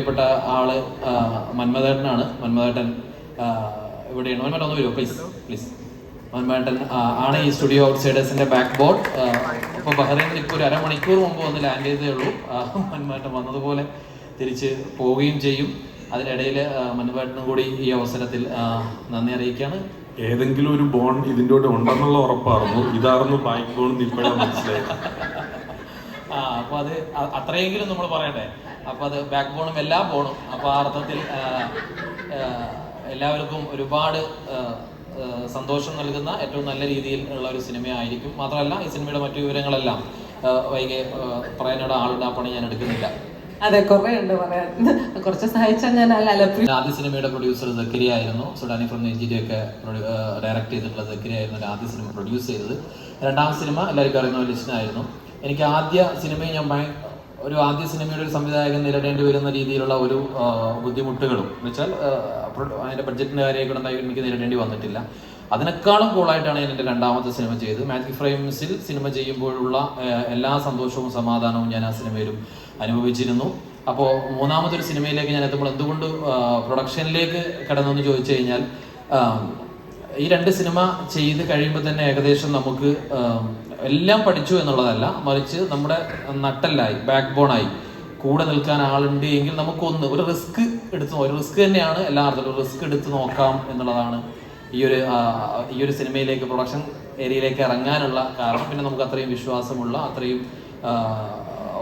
പ്രിയപ്പെട്ട ആൾ ആ, മന്മഥേട്ടനാണ്. മന്മഥേട്ടൻ ഇവിടെയാണ്. മന്മേട്ടൻ ഒന്ന് വരുമോ പ്ലീസ് പ്ലീസ് മന്മേട്ടൻ ആണ് ഈ സ്റ്റുഡിയോ ഔട്ട്സൈഡേഴ്സിന്റെ ബാക്ക് ബോർഡ് ഇപ്പോൾ ബഹ്റൈനിൽ ഇപ്പോൾ ഒരു അരമണിക്കൂർ മുമ്പ് വന്ന് ലാൻഡ് ചെയ്തേ ഉള്ളൂ. മന്മേട്ടൻ വന്നതുപോലെ തിരിച്ച് പോവുകയും ചെയ്യും. അതിനിടയിൽ മന്മേട്ടനും കൂടി ഈ അവസരത്തിൽ നന്ദി അറിയിക്കുകയാണ്. ഏതെങ്കിലും ഒരു ബോൺ ഇതിന്റെ കൂടെ ഉണ്ടെന്നുള്ള ഉറപ്പായിരുന്നു. ഇതായിരുന്നു ബാക്ക് ബോൺ ഇപ്പോഴാണ് മനസ്സിലായത്. ആ അപ്പൊ അത് അത്രയെങ്കിലും നമ്മൾ പറയട്ടെ. അപ്പൊ അത് ബാക്ക് ബോണും എല്ലാം പോണും അപ്പൊ ആ അർത്ഥത്തിൽ എല്ലാവർക്കും ഒരുപാട് സന്തോഷം നൽകുന്ന ഏറ്റവും നല്ല രീതിയിൽ ഉള്ള ഒരു സിനിമയായിരിക്കും. മാത്രമല്ല ഈ സിനിമയുടെ മറ്റു വിവരങ്ങളെല്ലാം വൈകി പറയാനുള്ള ആളുടെ ആ പണി ഞാൻ എടുക്കുന്നില്ല. അതെ കുറേ ഉണ്ട് പറയാൻ. കുറച്ച് സഹായിച്ചാൽ ഞാൻ അലപ്പി ആദ്യ സിനിമയുടെ പ്രൊഡ്യൂസർ സക്കരിയ ആയിരുന്നു. സുഡാനി ഫ്രം നൈജീരിയൊക്കെ ഡയറക്ട് ചെയ്തിട്ടുള്ള സക്കരിയ ആയിരുന്നു ആദ്യ സിനിമ പ്രൊഡ്യൂസ് ചെയ്തത്. രണ്ടാം സിനിമ എല്ലാവർക്കും അറിയുന്ന ലിസ്റ്റിനായിരുന്നു. എനിക്ക് ആദ്യ സിനിമയും ഞാൻ ഒരു ആദ്യ സിനിമയുടെ ഒരു സംവിധായകൻ നേരിടേണ്ടി വരുന്ന രീതിയിലുള്ള ഒരു ബുദ്ധിമുട്ടുകളും. എന്ന് വെച്ചാൽ ആ, പ്രൊ- അതിന്റെ ബഡ്ജറ്റിന്റെ കാര്യമൊക്കെ ഉണ്ടായി എനിക്ക് നേരിടേണ്ടി വന്നിട്ടില്ല. അതിനേക്കാളും കൂളായിട്ടാണ് ഞാൻ എന്റെ രണ്ടാമത്തെ സിനിമ ചെയ്തത്. മാജിക് ഫ്രെയിംസിൽ സിനിമ ചെയ്യുമ്പോഴുള്ള എല്ലാ സന്തോഷവും സമാധാനവും ഞാൻ ആ സിനിമയിലും അനുഭവിച്ചിരുന്നു. അപ്പോൾ മൂന്നാമത്തെ ഒരു സിനിമയിലേക്ക് ഞാൻ എത്തുമ്പോൾ എന്തുകൊണ്ട് പ്രൊഡക്ഷനിലേക്ക് എന്ന് ചോദിച്ചു കഴിഞ്ഞാൽ ഈ രണ്ട് സിനിമ ചെയ്ത് കഴിയുമ്പോൾ തന്നെ ഏകദേശം നമുക്ക് എല്ലാം പഠിച്ചു എന്നുള്ളതല്ല. മറിച്ച് നമ്മുടെ നട്ടല്ലായി ബാക്ക് ബോണായി കൂടെ നിൽക്കാൻ ആളുണ്ട് എങ്കിൽ നമുക്കൊന്ന് ഒരു റിസ്ക് എടുത്ത് ഒരു റിസ്ക് തന്നെയാണ് എല്ലാ അർത്ഥത്തിലും റിസ്ക് എടുത്ത് നോക്കാം എന്നുള്ളതാണ് ഈ ഒരു ഈ ഒരു സിനിമയിലേക്ക് പ്രൊഡക്ഷൻ ഏരിയയിലേക്ക് ഇറങ്ങാനുള്ള കാരണം. പിന്നെ നമുക്ക് അത്രയും വിശ്വാസമുള്ള അത്രയും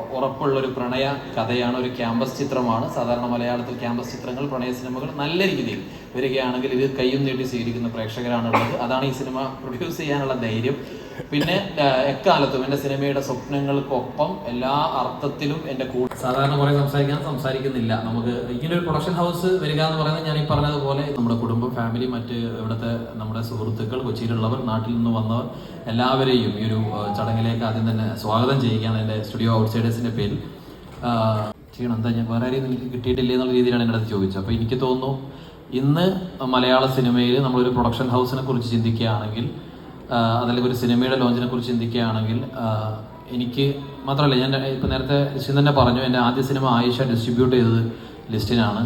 ആ, ഉറപ്പുള്ള ഒരു പ്രണയ കഥയാണ് ഒരു ക്യാമ്പസ് ചിത്രമാണ്. സാധാരണ മലയാളത്തിൽ ക്യാമ്പസ് ചിത്രങ്ങൾ പ്രണയ സിനിമകൾ നല്ല രീതിയിൽ വരികയാണെങ്കിൽ ഇത് കയ്യും നീട്ടി സ്വീകരിക്കുന്ന പ്രേക്ഷകരാണുള്ളത്. അതാണ് ഈ സിനിമ പ്രൊഡ്യൂസ് ചെയ്യാനുള്ള ധൈര്യം. പിന്നെ എക്കാലത്തും എന്റെ സിനിമയുടെ സ്വപ്നങ്ങൾക്കൊപ്പം എല്ലാ അർത്ഥത്തിലും എന്റെ കൂടെ സാധാരണ കുറെ സംസാരിക്കാൻ സംസാരിക്കുന്നില്ല. നമുക്ക് ഇങ്ങനെ ഒരു പ്രൊഡക്ഷൻ ഹൗസ് വരിക എന്ന് പറയുന്നത് ഞാൻ ഈ പറഞ്ഞതുപോലെ നമ്മുടെ കുടുംബം ഫാമിലി മറ്റ് ഇവിടുത്തെ നമ്മുടെ സുഹൃത്തുക്കൾ കൊച്ചിയിലുള്ളവർ നാട്ടിൽ നിന്ന് വന്നവർ എല്ലാവരെയും ഈ ഒരു ചടങ്ങിലേക്ക് ആദ്യം തന്നെ സ്വാഗതം ചെയ്യുകയാണ് എന്റെ സ്റ്റുഡിയോ ഔട്ട്സൈഡേഴ്സിന്റെ പേരിൽ. ചെയ്യണം എന്താ ഞാൻ വേറെ ആരെയും എനിക്ക് കിട്ടിയിട്ടില്ലേ എന്നുള്ള രീതിയിലാണ് എന്റെ അടുത്ത് ചോദിച്ചത്. അപ്പോൾ എനിക്ക് തോന്നുന്നു ഇന്ന് മലയാള സിനിമയിൽ നമ്മളൊരു പ്രൊഡക്ഷൻ ഹൗസിനെ കുറിച്ച് ചിന്തിക്കുകയാണെങ്കിൽ അതല്ലെങ്കിൽ ഒരു സിനിമയുടെ ലോഞ്ചിനെ കുറിച്ച് ചിന്തിക്കുകയാണെങ്കിൽ എനിക്ക് മാത്രമല്ല ഞാൻ ഇപ്പം നേരത്തെ ലിസ്റ്റിൻ തന്നെ പറഞ്ഞു എന്റെ ആദ്യ സിനിമ ആയിഷ ഡിസ്ട്രിബ്യൂട്ട് ചെയ്തത് ലിസ്റ്റിനാണ്.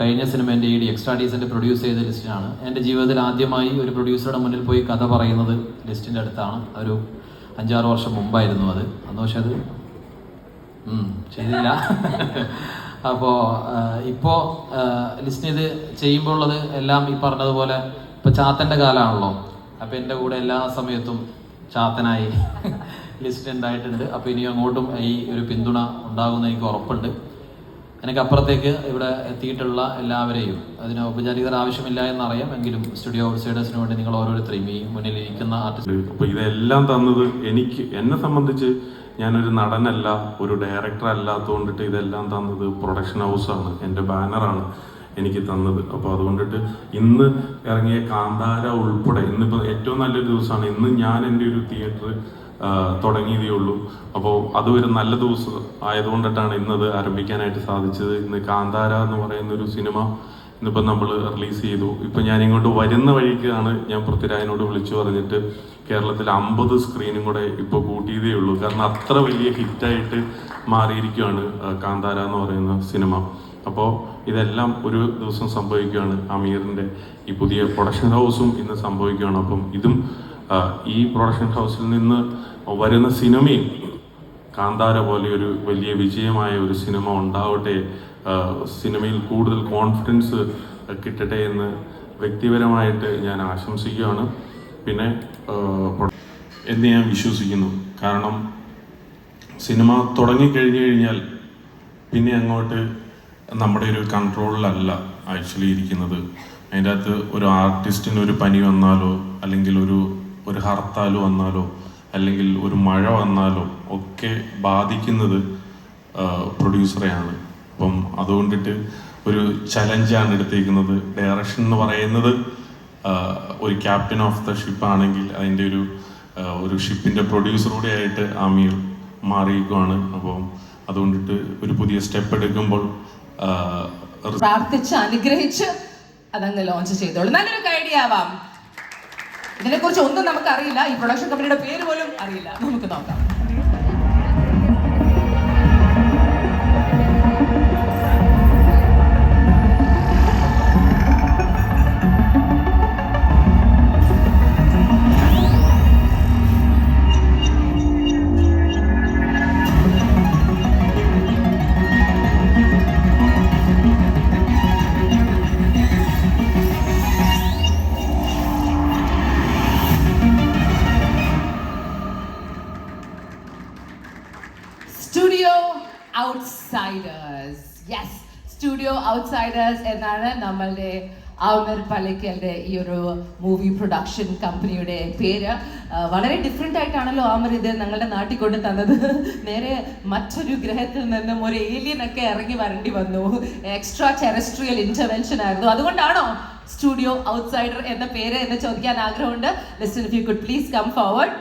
കഴിഞ്ഞ സിനിമ എന്റെ ഈ ഡി എക്സ്ട്രാ ഡീസിന്റെ പ്രൊഡ്യൂസ് ചെയ്ത ലിസ്റ്റിനാണ്. എന്റെ ജീവിതത്തിൽ ആദ്യമായി ഒരു പ്രൊഡ്യൂസറുടെ മുന്നിൽ പോയി കഥ പറയുന്നത് ലിസ്റ്റിന്റെ അടുത്താണ്. ഒരു അഞ്ചാറ് വർഷം മുമ്പായിരുന്നു അത്. അന്ന് പക്ഷേ അത് ചെയ്തില്ല. അപ്പോൾ ഇപ്പോൾ ലിസ്റ്റിന് ഇത് ചെയ്യുമ്പോൾ ഉള്ളത് എല്ലാം ഈ പറഞ്ഞതുപോലെ ഇപ്പോൾ ചാത്തന്റെ കാലമാണല്ലോ അപ്പോൾ എന്റെ കൂടെ എല്ലാ സമയത്തും ചാത്തനായി ലിസ്റ്റ് ഉണ്ടായിട്ടുണ്ട്. അപ്പോൾ ഇനി അങ്ങോട്ടും ഈ ഒരു പിന്തുണ ഉണ്ടാകുമെന്ന് എനിക്ക് ഉറപ്പുണ്ട്. എനിക്ക് അപ്പുറത്തേക്ക് ഇവിടെ എത്തിയിട്ടുള്ള എല്ലാവരെയും അതിന് ഔപചാരികത ആവശ്യമില്ല എന്നറിയാം. എങ്കിലും സ്റ്റുഡിയോ ഔട്ട്സൈഡേഴ്സിന് വേണ്ടി നിങ്ങൾ ഓരോരുത്തരെയും ഈ മുന്നിൽ ഇരിക്കുന്ന ആർട്ടിസ്റ്റ് അപ്പോൾ ഇതെല്ലാം തന്നത് എനിക്ക് എന്നെ സംബന്ധിച്ച് ഞാനൊരു നടനല്ല ഒരു ഡയറക്ടർ അല്ലാത്തതുകൊണ്ടിട്ട് ഇതെല്ലാം തന്നത് പ്രൊഡക്ഷൻ ഹൗസാണ് എന്റെ ബാനറാണ് എനിക്ക് തന്നത്. അപ്പോൾ അതുകൊണ്ടിട്ട് ഇന്ന് ഇറങ്ങിയ കാന്താര ഉൾപ്പെടെ ഇന്നിപ്പോൾ ഏറ്റവും നല്ലൊരു ദിവസമാണ്. ഇന്ന് ഞാൻ എന്റെ ഒരു തിയേറ്റർ തുടങ്ങിയതേ ഉള്ളൂ. അപ്പോൾ അത് ഒരു നല്ല ദിവസം ആയതുകൊണ്ടിട്ടാണ് ഇന്നത് ആരംഭിക്കാനായിട്ട് സാധിച്ചത്. ഇന്ന് കാന്താര എന്ന് പറയുന്ന ഒരു സിനിമ ഇന്നിപ്പോൾ നമ്മൾ റിലീസ് ചെയ്തു. ഇപ്പം ഞാൻ ഇങ്ങോട്ട് വരുന്ന വഴിക്കാണ് ഞാൻ പൃഥ്വിരാജിനോട് വിളിച്ചു പറഞ്ഞിട്ട് കേരളത്തിൽ അമ്പത് സ്ക്രീനും കൂടെ ഇപ്പോൾ കൂട്ടിയതേ ഉള്ളൂ. കാരണം അത്ര വലിയ ഹിറ്റായിട്ട് മാറിയിരിക്കുകയാണ് കാന്താര എന്ന് പറയുന്ന സിനിമ. അപ്പോൾ ഇതെല്ലാം ഒരു ദിവസം സംഭവിക്കുകയാണ്. അമീറിന്റെ ഈ പുതിയ പ്രൊഡക്ഷൻ ഹൗസും ഇന്ന് സംഭവിക്കുകയാണ്. അപ്പം ഇതും ഈ പ്രൊഡക്ഷൻ ഹൗസിൽ നിന്ന് വരുന്ന സിനിമയും കാന്താര പോലെ ഒരു വലിയ വിജയമായ ഒരു സിനിമ ഉണ്ടാവട്ടെ സിനിമയിൽ കൂടുതൽ കോൺഫിഡൻസ് കിട്ടട്ടെ എന്ന് വ്യക്തിപരമായിട്ട് ഞാൻ ആശംസിക്കുകയാണ്. പിന്നെ എന്ന് ഞാൻ വിശ്വസിക്കുന്നു. കാരണം സിനിമ തുടങ്ങിക്കഴിഞ്ഞു കഴിഞ്ഞാൽ പിന്നെ അങ്ങോട്ട് നമ്മുടെ ഒരു കൺട്രോളിലല്ല ആക്ച്വലി ഇരിക്കുന്നത്. അതിന്റെ അകത്ത് ഒരു ആർട്ടിസ്റ്റിന് ഒരു പനി വന്നാലോ അല്ലെങ്കിൽ ഒരു ഒരു ഹർത്താൽ വന്നാലോ അല്ലെങ്കിൽ ഒരു മഴ വന്നാലോ ഒക്കെ ബാധിക്കുന്നത് പ്രൊഡ്യൂസറെയാണ് അപ്പം അതുകൊണ്ടിട്ട് ഒരു ചലഞ്ചാണ് എടുത്തേക്കുന്നത്. ഡയറക്ഷൻ എന്ന് പറയുന്നത് ഒരു ക്യാപ്റ്റൻ ഓഫ് ദ ഷിപ്പ് ആണെങ്കിൽ അതിന്റെ ഒരു ഒരു ഷിപ്പിന്റെ പ്രൊഡ്യൂസർ കൂടെ ആയിട്ട് ആമീർ മാറിയിരിക്കുവാണ്. അപ്പം അതുകൊണ്ടിട്ട് ഒരു പുതിയ സ്റ്റെപ്പ് എടുക്കുമ്പോൾ പ്രാർത്ഥിച്ച് അനുഗ്രഹിച്ച് അതങ്ങ് ലോഞ്ച് ചെയ്തോളൂ. നല്ലൊരു ഐഡിയ ആവാം ഇതിനെക്കുറിച്ച് ഒന്നും നമുക്കറിയില്ല. ഈ പ്രൊഡക്ഷൻ കമ്പനിയുടെ പേര് പോലും അറിയില്ല. നമുക്ക് നോക്കാം. ഔട്ട്സൈഡേഴ്സ് എന്നാണ് നമ്മളുടെ ആമർ പള്ളിക്കലിന്റെ ഈ ഒരു മൂവി പ്രൊഡക്ഷൻ കമ്പനിയുടെ പേര്. വളരെ ഡിഫറെന്റ് ആയിട്ടാണല്ലോ ആമർ ഇത് ഞങ്ങളുടെ നാട്ടിൽ കൊണ്ട് തന്നത്. നേരെ മറ്റൊരു ഗ്രഹത്തിൽ നിന്നും ഒരു ഏലിയൻ ഒക്കെ ഇറങ്ങി വരേണ്ടി വന്നു. എക്സ്ട്രാ ടെറസ്ട്രിയൽ ഇന്റർവെൻഷൻ ആയിരുന്നു. അതുകൊണ്ടാണോ സ്റ്റുഡിയോ ഔട്ട്സൈഡർ എന്ന പേര് എന്ന് ചോദിക്കാൻ ആഗ്രഹമുണ്ട്. Listen if you could please come forward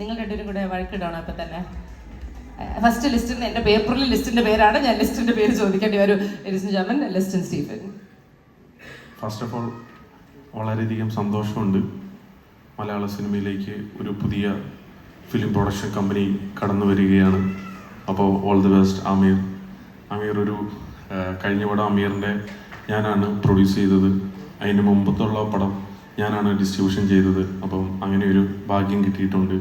നിങ്ങൾ രണ്ടുപേരും കൂടെ വഴക്കിടാണോ അപ്പം തന്നെ. ഫസ്റ്റ് ലിസ്റ്റിൽ എന്റെ പേപ്പറിൽ ലിസ്റ്റിന്റെ പേരാണ്. ഞാൻ ലിസ്റ്റിന്റെ പേര് ചോദിക്കേണ്ടി വരും. ജമൻ Liston Stephen first of all വളരെയധികം സന്തോഷമുണ്ട് മലയാള സിനിമയിലേക്ക് ഒരു പുതിയ ഫിലിം പ്രൊഡക്ഷൻ കമ്പനി കടന്നു വരികയാണ്. അപ്പോൾ all the best Aamir Aamir ഒരു കഴിഞ്ഞ പടം അമീറിന്റെ ഞാനാണ് പ്രൊഡ്യൂസ് ചെയ്തത്. അതിന് മുമ്പത്തുള്ള പടം ഞാനാണ് ഡിസ്ട്രിബ്യൂഷൻ ചെയ്തത്. അപ്പം അങ്ങനെ ഒരു ഭാഗ്യം കിട്ടിയിട്ടുണ്ട്.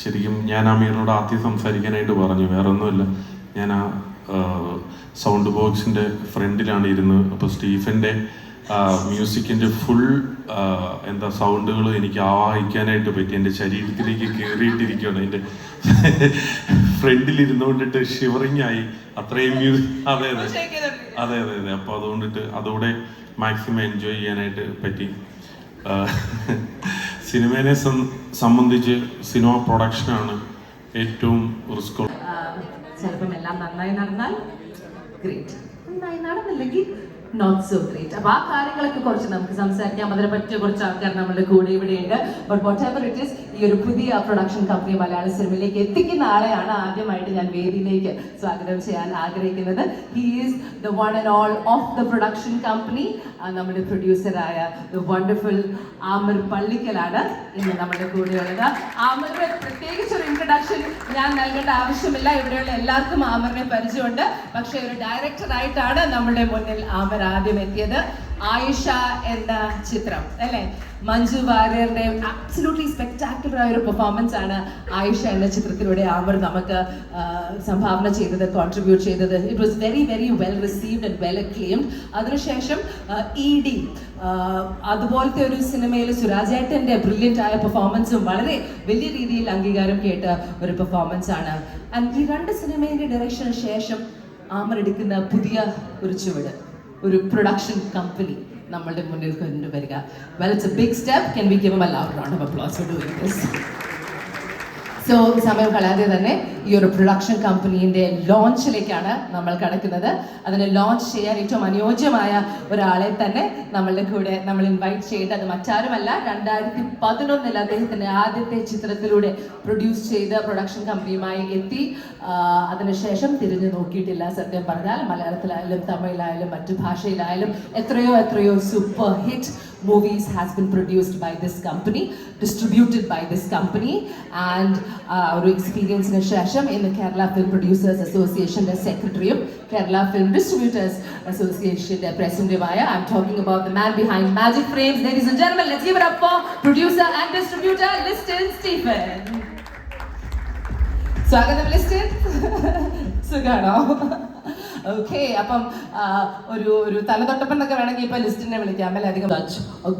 ശരിക്കും ഞാൻ ആ അമീറിനോട് ആദ്യം സംസാരിക്കാനായിട്ട് പറഞ്ഞു. വേറെ ഒന്നുമില്ല ഞാൻ ആ സൗണ്ട് ബോക്സിന്റെ ഫ്രണ്ടിലാണ് ഇരുന്നത് അപ്പോൾ സ്റ്റീഫന്റെ മ്യൂസിക്കിന്റെ ഫുൾ എന്താ സൗണ്ടുകൾ എനിക്ക് ആവാഹിക്കാനായിട്ട് പറ്റി. എന്റെ ശരീരത്തിലേക്ക് കയറിയിട്ടിരിക്കുകയാണ് എന്റെ ഫ്രണ്ടിൽ ഇരുന്നുകൊണ്ടിട്ട് ഷിവറിങ് ആയി. അത്രയും മ്യൂസിക് അതെ അതെ. അതെ അതെ അതെ. അപ്പോൾ അതുകൊണ്ടിട്ട് അതോടെ മാക്സിമം എൻജോയ് ചെയ്യാനായിട്ട് പറ്റി. ആഹ് സിനിമേനെ സം- സംബന്ധിച്ച് സിനിമ പ്രൊഡക്ഷനാണ് ഏറ്റവും റിസ്ക് ചിലപ്പം എല്ലാം നന്നായി നടന്നാൽ ഗ്രേറ്റ് നന്നായി നടന്നില്ലെങ്കിൽ നോട്ട് സോ ഗ്രേറ്റ് അപ്പൊ ആ കാര്യങ്ങളൊക്കെ കുറച്ച് നമുക്ക് സംസാരിക്കാം. അതിനെ പറ്റിയ കുറച്ച് ആൾക്കാർ നമ്മുടെ കൂടെ ഇവിടെയുണ്ട്. But whatever it is ഈ ഒരു പുതിയ പ്രൊഡക്ഷൻ കമ്പനി മലയാള സിനിമയിലേക്ക് എത്തിക്കുന്ന ആളെയാണ് ആദ്യമായിട്ട് ഞാൻ വേദിയിലേക്ക് സ്വാഗതം ചെയ്യാൻ ആഗ്രഹിക്കുന്നത്. He is the one and all of the production company നമ്മുടെ പ്രൊഡ്യൂസറായ വണ്ടർഫുൾ ആമർ പള്ളിക്കലാണ് ഇന്ന് നമ്മുടെ കൂടെയുള്ളത് ആമിറിന് പ്രത്യേകിച്ച് ഒരു ഇൻട്രഡക്ഷൻ ഞാൻ നൽകേണ്ട ആവശ്യമില്ല. ഇവിടെയുള്ള എല്ലാവർക്കും ആമറിനെ പരിചയമുണ്ട്. പക്ഷേ ഒരു ഡയറക്ടറായിട്ടാണ് നമ്മുടെ മുന്നിൽ ആമർ ആദ്യം എത്തിയത്. ആയിഷ എന്ന ചിത്രം അല്ലേ? മഞ്ജു വാര്യറുടെ അബ്സലൂട്ട്ലി സ്പെക്ടാക്കുലർ ആയ ഒരു പെർഫോമൻസ് ആണ് ആയിഷ എന്ന ചിത്രത്തിലൂടെ അവർ നമുക്ക് സംഭാവന ചെയ്തത് കോൺട്രിബ്യൂട്ട് ചെയ്തത്. It was very very well received and well acclaimed അതിനുശേഷം ഇ ഡി അതുപോലത്തെ ഒരു സിനിമയിൽ സുരാജേട്ടന്റെ ബ്രില്യന്റ് ആയ പെർഫോമൻസും വളരെ വലിയ രീതിയിൽ അംഗീകാരം കേട്ട ഒരു പെർഫോമൻസ് ആണ്. ആൻഡ് ഈ രണ്ട് സിനിമയുടെ ഡയറക്ഷന് ശേഷം ആമർ എടുക്കുന്ന പുതിയ ഒരു ചുവട്. ഒരു പ്രൊഡക്ഷൻ കമ്പനി നമ്മളുടെ മുന്നിൽ കൊണ്ടുവരിക well it's a big step can we give a loud round of applause for doing this so സമയം കളയാതെ തന്നെ ഈ ഒരു പ്രൊഡക്ഷൻ കമ്പനീന്റെ ലോഞ്ചിലേക്കാണ് നമ്മൾ കടക്കുന്നത്. അതിനെ ലോഞ്ച് ചെയ്യാൻ ഏറ്റവും അനുയോജ്യമായ ഒരാളെ തന്നെ നമ്മളുടെ കൂടെ നമ്മൾ ഇൻവൈറ്റ് ചെയ്ത് അത് മറ്റാരുമല്ല രണ്ടായിരത്തി പതിനൊന്നിൽ അദ്ദേഹത്തിന്റെ ആദ്യത്തെ ചിത്രത്തിലൂടെ പ്രൊഡ്യൂസ് ചെയ്ത് പ്രൊഡക്ഷൻ കമ്പനിയുമായി എത്തി. അതിനുശേഷം തിരിഞ്ഞു നോക്കിയിട്ടില്ല സത്യം പറഞ്ഞാൽ. മലയാളത്തിലായാലും തമിഴിലായാലും മറ്റു ഭാഷയിലായാലും എത്രയോ എത്രയോ super hit movies has been produced by this company, distributed by this company, and uh, ഒരു എക്സ്പീരിയൻസിന് ശേഷം ഇന്ന് കേരള ഫിലിം പ്രൊഡ്യൂസേഴ്സ് അസോസിയേഷൻ്റെ സെക്രട്ടറിയും കേരള ഫിലിം ഡിസ്ട്രിബ്യൂട്ടേഴ്സ് അസോസിയേഷൻ്റെ പ്രസിഡന്റുമായ I am talking about the man behind magic frames ladies and gentlemen let's give it up for producer and distributor Listin Stephen സ്വാഗതം ലിസ്റ്റൻ സുഖാണോ okay അപ്പം ഒരു ഒരു തലതൊട്ടപ്പം എന്നൊക്കെ വേണമെങ്കിൽ ഇപ്പൊ ലിസ്റ്റിനെ വിളിക്കാം അല്ലെ? അധികം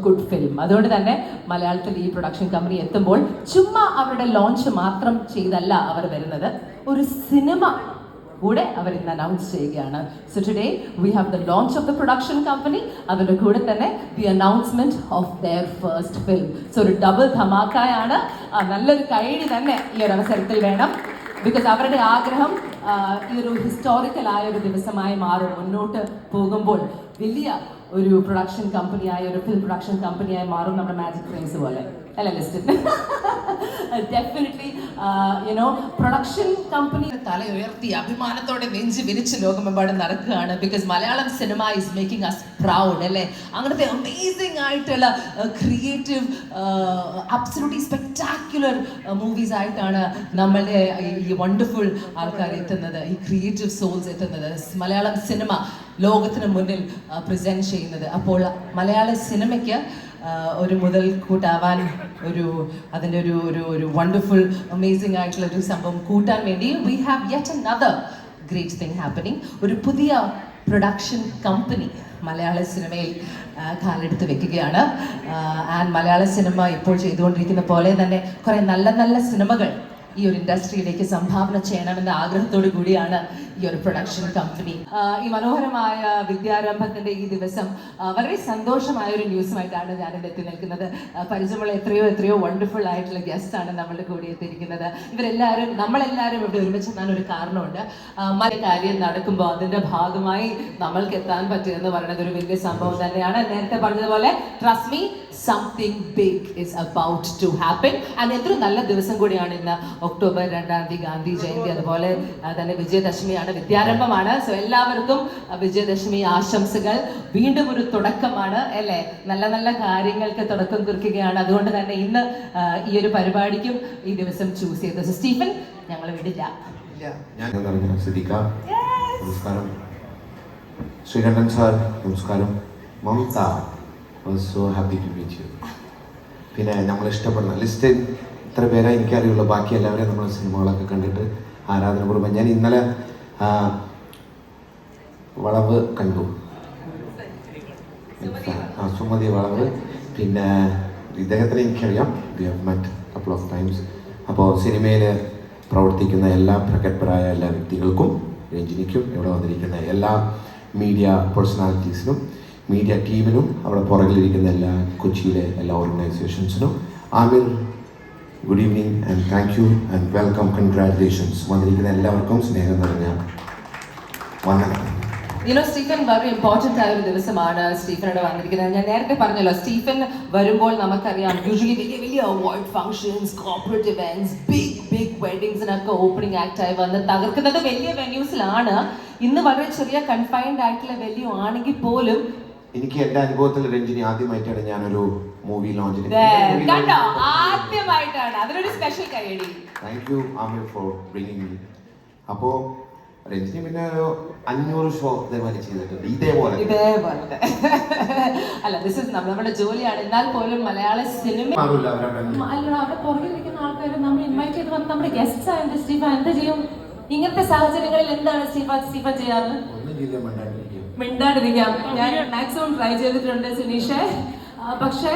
ഗുഡ് ഫിലിം അതുകൊണ്ട് തന്നെ മലയാളത്തിൽ ഈ പ്രൊഡക്ഷൻ കമ്പനി എത്തുമ്പോൾ ചുമ്മാ അവരുടെ ലോഞ്ച് മാത്രം ചെയ്തല്ല അവർ വരുന്നത്. ഒരു സിനിമ കൂടെ അവർ ഇന്ന് അനൗൺസ് ചെയ്യുകയാണ്. So today we have the launch of the production company അവരുടെ കൂടെ തന്നെ the announcement of their first film so ഒരു ഡബിൾ ധമാക്കായാണ്. നല്ലൊരു കൈഡി തന്നെ ഈ ഒരു അവസരത്തിൽ വേണം. ബിക്കോസ് അവരുടെ ആഗ്രഹം ഈ ഒരു ഹിസ്റ്റോറിക്കൽ ആയ ഒരു ദിവസമായി മാറും. മുന്നോട്ട് പോകുമ്പോൾ വലിയ ഒരു പ്രൊഡക്ഷൻ കമ്പനിയായ ഒരു ഫിലിം പ്രൊഡക്ഷൻ കമ്പനിയായി മാറും നമ്മുടെ മാജിക് ഫ്രെയിംസ് പോലെ. അല്ല Liston definitely you know production company തല ഉയർത്തി അഭിമാനത്തോടെ നെഞ്ചു വിരിച്ച് ലോകമെമ്പാടും നടക്കുകയാണ് because Malayalam cinema is making us proud അല്ലേ? അങ്ങനത്തെ അമേസിംഗ് ആയിട്ടുള്ള ക്രിയേറ്റീവ് അബ്സലൂട്ട്ലി സ്പെക്ടാക്കുലർ മൂവീസ് ആയിട്ടാണ് നമ്മളുടെ ഈ വണ്ടർഫുൾ ആൾക്കാർ എത്തുന്നത് ഈ ക്രിയേറ്റീവ് സോൾസ് എത്തുന്നത്. മലയാളം സിനിമ ലോകത്തിന് മുന്നിൽ പ്രസന്റ് ചെയ്യുന്നത്. അപ്പോൾ മലയാള സിനിമയ്ക്ക് ഒരു മുതൽ കൂട്ടാവാൻ ഒരു അതിന്റെ ഒരു ഒരു ഒരു വണ്ടർഫുൾ അമേസിംഗ് ആയിട്ടുള്ള ഒരു സംഭവം കൂട്ടാൻ വേണ്ടി we have yet another great thing happening ഒരു പുതിയ പ്രൊഡക്ഷൻ കമ്പനി മലയാള സിനിമയിൽ കാലെടുത്ത് വെക്കുകയാണ്. ആൻഡ് മലയാള സിനിമ ഇപ്പോൾ ചെയ്തുകൊണ്ടിരിക്കുന്ന പോലെ തന്നെ കുറേ നല്ല നല്ല സിനിമകൾ ഈ ഒരു ഇൻഡസ്ട്രിയിലേക്ക് സംഭാവന ചെയ്യണമെന്ന ആഗ്രഹത്തോടു കൂടിയാണ് ഈ ഒരു പ്രൊഡക്ഷൻ കമ്പനി ഈ മനോഹരമായ വിദ്യാരംഭത്തിന്റെ ഈ ദിവസം വളരെ സന്തോഷമായ ഒരു ന്യൂസുമായിട്ടാണ് ഇന്ന് എത്തി നിൽക്കുന്നത്. പരിചയമുള്ള എത്രയോ എത്രയോ വണ്ടർഫുൾ ആയിട്ടുള്ള ഗസ്റ്റ് ആണ് നമ്മളുടെ കൂടെ എത്തിയിരിക്കുന്നത്. ഇവരെല്ലാവരും നമ്മളെല്ലാവരും ഇവിടെ ഒരുമിച്ച് എത്താൻ ഒരു കാരണമുണ്ട്. മറ്റു കാര്യം നടക്കുമ്പോൾ അതിന്റെ ഭാഗമായി നമ്മൾക്ക് എത്താൻ പറ്റുമെന്ന് പറയുന്നത് ഒരു വലിയ സംഭവം തന്നെയാണ്. നേരത്തെ പറഞ്ഞതുപോലെ trust me something big is about to happen and എത്ര നല്ല ദിവസം കൂടിയാണ് ഇന്ന്. ഒക്ടോബർ രണ്ടാം തീയതി ഗാന്ധി ജയന്തി. അതുപോലെ തന്നെ വിജയദശമിയാണ് വിദ്യാരംഭമാണ്. സോ എല്ലാവർക്കും വിജയദശമി ആശംസകൾ. വീണ്ടും ഒരു തുടക്കമാണ് അല്ലേ? നല്ല നല്ല കാര്യങ്ങൾക്ക് തുടക്കം കുറിക്കുകയാണ്. അതുകൊണ്ട് തന്നെ ഇന്ന് ഈ ഒരു പരിപാടിക്കും ഈ ദിവസം ചൂസ് ചെയ്തത്. സോ സ്റ്റീഫൻ ഞങ്ങൾ വിടില്ല. നമസ്കാരം. ശ്രീകണ്ഠൻ സാർ നമസ്കാരം. Mamata. So happy to meet you പിന്നെ നമ്മൾ ഇഷ്ടപ്പെടുന്ന ലിസ്റ്റ് ഇത്ര പേരെ എനിക്കറിയുള്ളൂ ബാക്കി എല്ലാവരെയും നമ്മൾ സിനിമകളൊക്കെ കണ്ടിട്ട് ആരാധന കുടുംബം. ഞാൻ ഇന്നലെ വളവ് കണ്ടു. സുമതി വളവ്. പിന്നെ ഇദ്ദേഹത്തിനെ എനിക്കറിയാം. We have met couple of times അപ്പോൾ സിനിമയിൽ പ്രവർത്തിക്കുന്ന എല്ലാ പ്രഗത്ഭരായ എല്ലാ വ്യക്തികൾക്കും രഞ്ജിനിക്കും ഇവിടെ വന്നിരിക്കുന്ന എല്ലാ മീഡിയ പേഴ്സണാലിറ്റീസിനും മീഡിയ ടീമിനും അവിടെ പുറകിലിരിക്കുന്ന എല്ലാ കൊച്ചിയിലെ എല്ലാ ഓർഗനൈസേഷൻസിനും Aamir good evening and thank you and welcome congratulations വന്നിരിക്കുന്ന എല്ലാവർക്കും സ്നേഹം നിറഞ്ഞ വന്ദനം. യുനോ സ്റ്റീഫൻ വളരെ ഇമ്പോർട്ടന്റ് ആയ ഒരു ദിവസമാണ് സ്റ്റീഫനോട് വന്നിരിക്കുന്നത്. ഞാൻ നേരത്തെ പറഞ്ഞല്ലോ സ്റ്റീഫൻ വരുമ്പോൾ നമുക്കറിയാം യൂഷ്വലി വലിയ വലിയ award functions corporate events big big വെഡിങ്സിനൊക്കെ opening act ആയി വന്ന് തകർക്കുന്നത് വലിയ വെന്യൂസിലാണ് ഇന്ന് വളരെ ചെറിയ കൺഫൈൻഡ് ആയിട്ടുള്ള വെല്യൂ ആണെങ്കിൽ പോലും എനിക്ക് എന്റെ അനുഭവത്തിൽ രഞ്ജിനി ആദ്യമായിട്ടാണ് ഞാനൊരു മൂവി ലോഞ്ചിന് അപ്പോ കണ്ടോ? ആദ്യമായിട്ടാണ്. അതിനൊരു സ്പെഷ്യൽ കൈയടി. Thank you Aamir for bringing me അപ്പോൾ രഞ്ജിനി പിന്നെ ഒരു അഞ്ഞൂറ് ഷോ ഇതേപോലെ ചെയ്തിട്ടുണ്ട്. ഇതേപോലെ. ഇതേപോലെ അല്ല ദിസ് ഇസ് നമ്മുടെ ജോലിയാണ്. എന്നാൽ പോലും മലയാള സിനിമ അല്ല അവിടെ പുറകിലിരിക്കുന്ന ആൾക്കാർ നമ്മൾ ഇൻവൈറ്റ് ചെയ്ത് വന്ന് നമ്മുടെ ഗസ്റ്റ് ആയിട്ട് സ്റ്റീഫ എന്ത് ചെയ്യും? ഇങ്ങനത്തെ സാഹചര്യങ്ങളിൽ എന്താണ് സ്റ്റീഫ സ്റ്റീഫൻ ചെയ്യാറ്? ഒന്നും ചെയ്യില്ല മിണ്ടാണ്ടിരിക്കാം. ഞാൻ മാക്സിമം ട്രൈ ചെയ്തിട്ടുണ്ട് സിനീഷെ. പക്ഷേ